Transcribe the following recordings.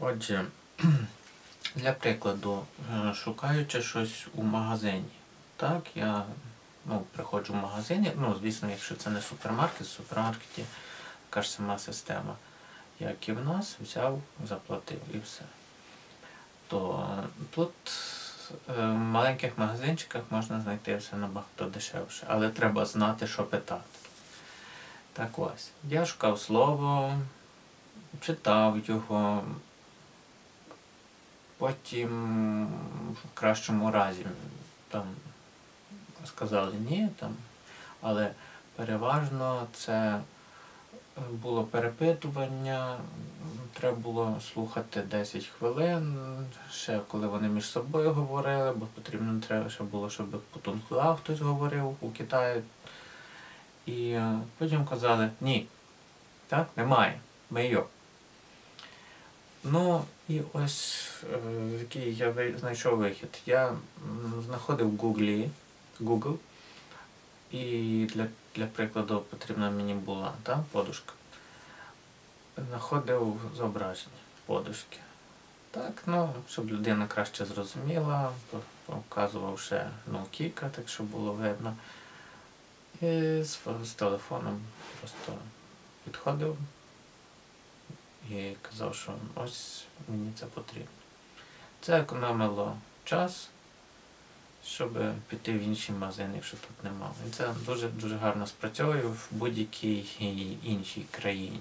Отже, для прикладу, е, шукаючи щось у магазині. Так, я ну, приходжу в магазині, ну, звісно, якщо це не супермаркет, в супермаркеті така ж сама система, як і в нас, взяв, заплатив і все. То тут е, в маленьких магазинчиках можна знайти все набагато дешевше, але треба знати, що питати. Так ось. Я шукав слово, читав його, потім в кращому разі там сказали ні, там, але переважно це було перепитування, треба було слухати 10 хвилин, ще коли вони між собою говорили, бо потрібно треба ще було, щоб по тунхуа хтось говорив у Китаї. І е, потім казали ні, так, немає, мейо. Ну і ось е, який я знайшов вихід. Я знаходив Гуглі, Google, і для, для прикладу потрібна мені була та, подушка. Знаходив зображення подушки. Так, ну, щоб людина краще зрозуміла, показував ще ну, так щоб було видно. І з, з телефоном просто підходив і казав, що ось мені це потрібно. Це економило час, щоб піти в інший магазин, якщо тут немає. І це дуже дуже гарно спрацьовує в будь-якій іншій країні.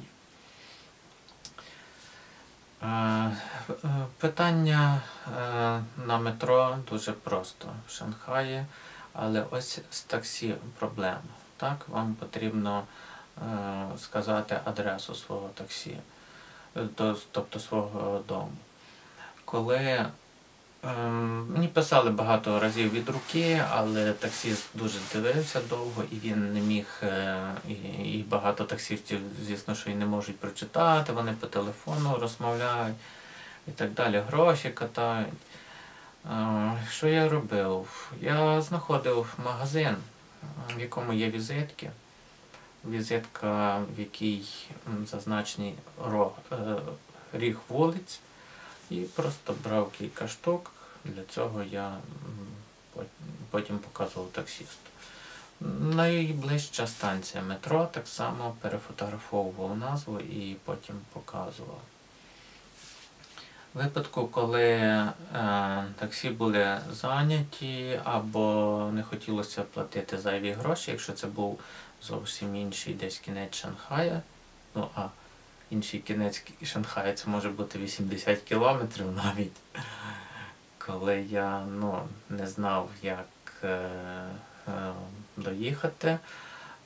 Е, е, Питання е, на метро дуже просто в Шанхаї, але ось з таксі проблема. Так, вам потрібно сказати адресу свого таксі, тобто свого дому. Коли Ем, Мені писали багато разів від руки, але таксіст дуже дивився довго і він не міг. е, І, багато таксістів, звісно, що і не можуть прочитати, вони по телефону розмовляють і так далі, гроші катають. Е, Що я робив? Я знаходив магазин, в якому є візитки. Візитка, в якій зазначений е, ріг вулиць. І просто брав кілька штук. Для цього я потім показував таксісту. Найближча станція метро так само перефотографовував назву і потім показував. Випадку, коли е, таксі були зайняті або не хотілося платити зайві гроші, якщо це був зовсім інший десь кінець Шанхая, ну а інший кінець Шанхая це може бути 80 кілометрів навіть. Коли я ну, не знав, як е, е, доїхати,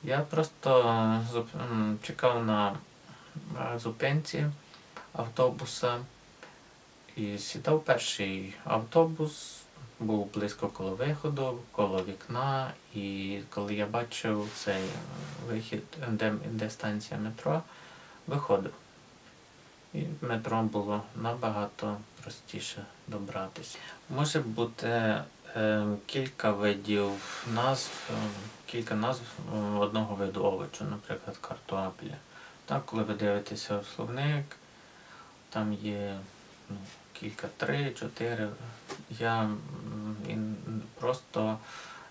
я просто зуп- чекав на е, зупинці автобуса і сідав перший автобус, був близько коло виходу, коло вікна, і коли я бачив цей вихід, де, де станція метро, виходив. І метро було набагато простіше добратися. Може бути е, кілька видів назв, е, кілька назв е, одного виду овочу, наприклад, картопля. Так, коли ви дивитеся в словник, там є ну, кілька, три, чотири. Я просто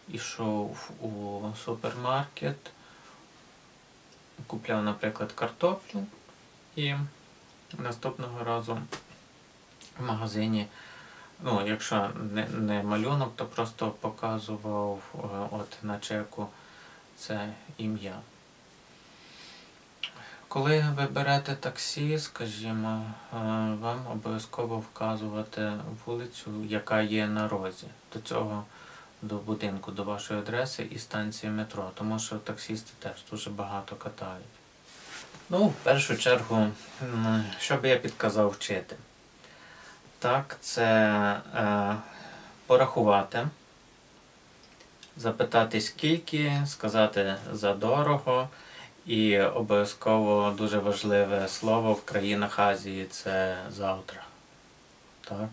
йшов у супермаркет, купляв, наприклад, картоплю і наступного разу в магазині, ну, якщо не, не малюнок, то просто показував е, от на чеку це ім'я. Коли ви берете таксі, скажімо, е, вам обов'язково вказувати вулицю, яка є на розі до цього до будинку, до вашої адреси і станції метро, тому що таксісти теж дуже багато катають. Ну, в першу чергу, що би я підказав вчити? Так, це е, порахувати, запитати скільки, сказати задорого. І обов'язково дуже важливе слово в країнах Азії це завтра. Так?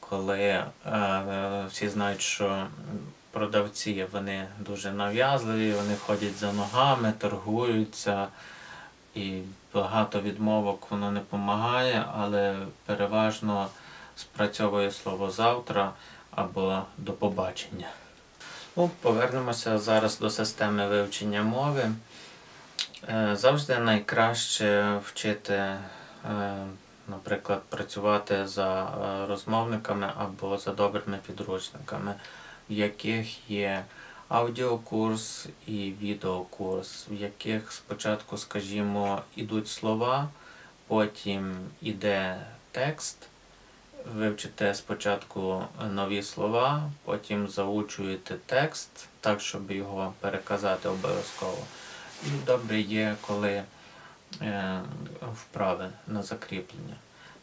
Коли е, всі знають, що продавці вони дуже нав'язливі, вони ходять за ногами, торгуються, і багато відмовок воно не допомагає, але переважно спрацьовує слово завтра або до побачення. Ну, Повернемося зараз до системи вивчення мови. Е, Завжди найкраще вчити, е, наприклад, працювати за е, розмовниками або за добрими підручниками, в яких є аудіокурс і відеокурс, в яких спочатку, скажімо, ідуть слова, потім іде текст. Вивчите спочатку нові слова, потім заучуєте текст, так, щоб його переказати обов'язково. І добре є, коли е, вправи на закріплення.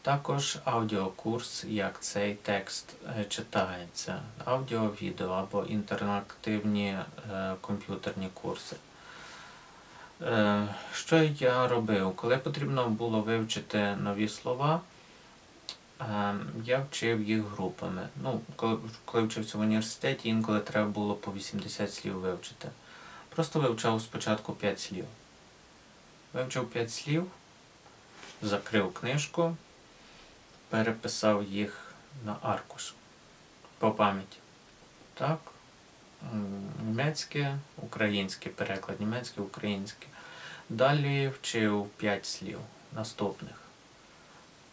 Також аудіокурс, як цей текст е, читається, аудіо, відео або інтерактивні е, комп'ютерні курси. Що я робив? Коли потрібно було вивчити нові слова, я вчив їх групами. Ну, коли, коли вчився в університеті, інколи треба було по 80 слів вивчити. Просто вивчав спочатку 5 слів. Вивчив 5 слів, закрив книжку, переписав їх на аркуш по пам'яті. Так? Німецьке, українське переклад, німецьке, українське. Далі вчив 5 слів наступних.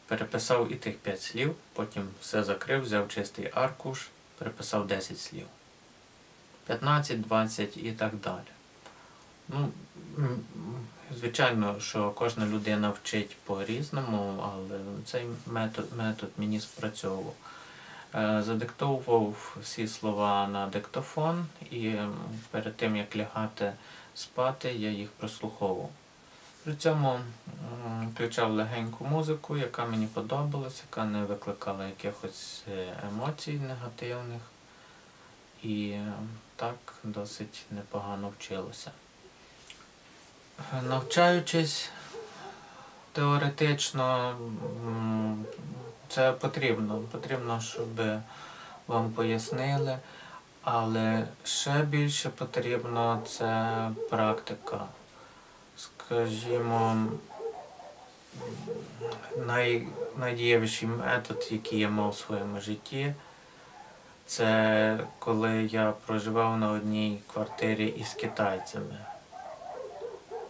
Переписав і тих 5 слів, потім все закрив, взяв чистий аркуш, переписав 10 слів. 15, 20 і так далі. Ну, звичайно, що кожна людина вчить по-різному, але цей метод, метод мені спрацьовував. Е, Задиктовував всі слова на диктофон і перед тим як лягати спати, я їх прослуховував. При цьому включав легеньку музику, яка мені подобалась, яка не викликала якихось е, емоцій негативних. І так досить непогано вчилося. Навчаючись теоретично, це потрібно. Потрібно, щоб вам пояснили, але ще більше потрібно це практика. Скажімо, най, найдієвіший метод, який я мав у своєму житті, це коли я проживав на одній квартирі із китайцями.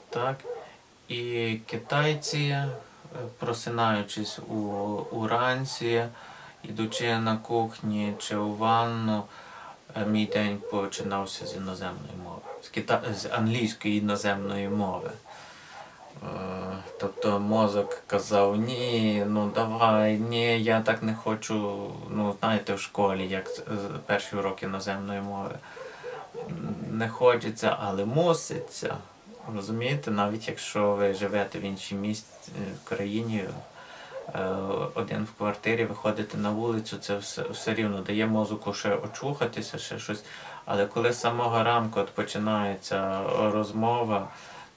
Так? І китайці, е, просинаючись уранці, ідучи на кухні чи у ванну, е, мій день починався з іноземної мови, з, кита... з англійської іноземної мови. Е, Тобто мозок казав, ні, ну давай, ні, я так не хочу, ну знаєте, в школі, як перші уроки іноземної мови. Не хочеться, але муситься. Розумієте, навіть якщо ви живете в іншій місті, в країні, е, один в квартирі, виходите на вулицю, це все, все рівно дає мозку ще очухатися, ще щось. Але коли з самого ранку от починається розмова,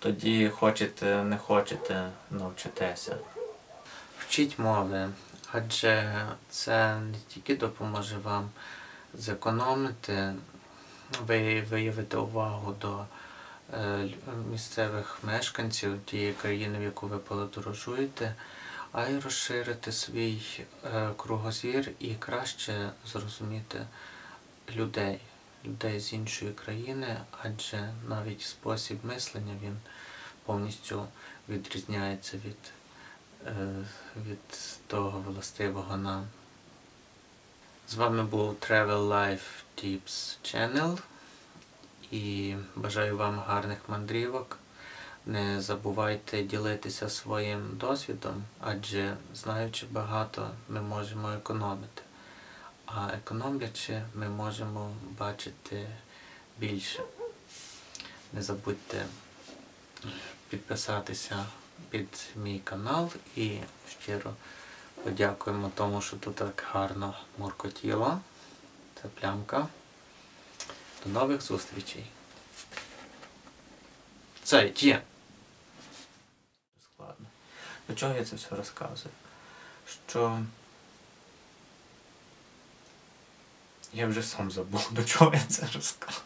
тоді хочете, не хочете, навчитеся. Вчіть мови, адже це не тільки допоможе вам зекономити, ви виявити увагу до е, місцевих мешканців тієї країни, в яку ви подорожуєте, а й розширити свій е, кругозір і краще зрозуміти людей, людей з іншої країни, адже навіть спосіб мислення він повністю відрізняється від, е, від того властивого нам. З вами був Travel Life Tips Channel і бажаю вам гарних мандрівок. Не забувайте ділитися своїм досвідом, адже знаючи багато, ми можемо економити. А економлячи, ми можемо бачити більше. Не забудьте підписатися під мій канал і щиро подякуємо тому, що тут так гарно муркотіло. Це плямка. До нових зустрічей. Це є. Складно. До чого я це все розказую? Що я вже сам забув, до чого я це розказую.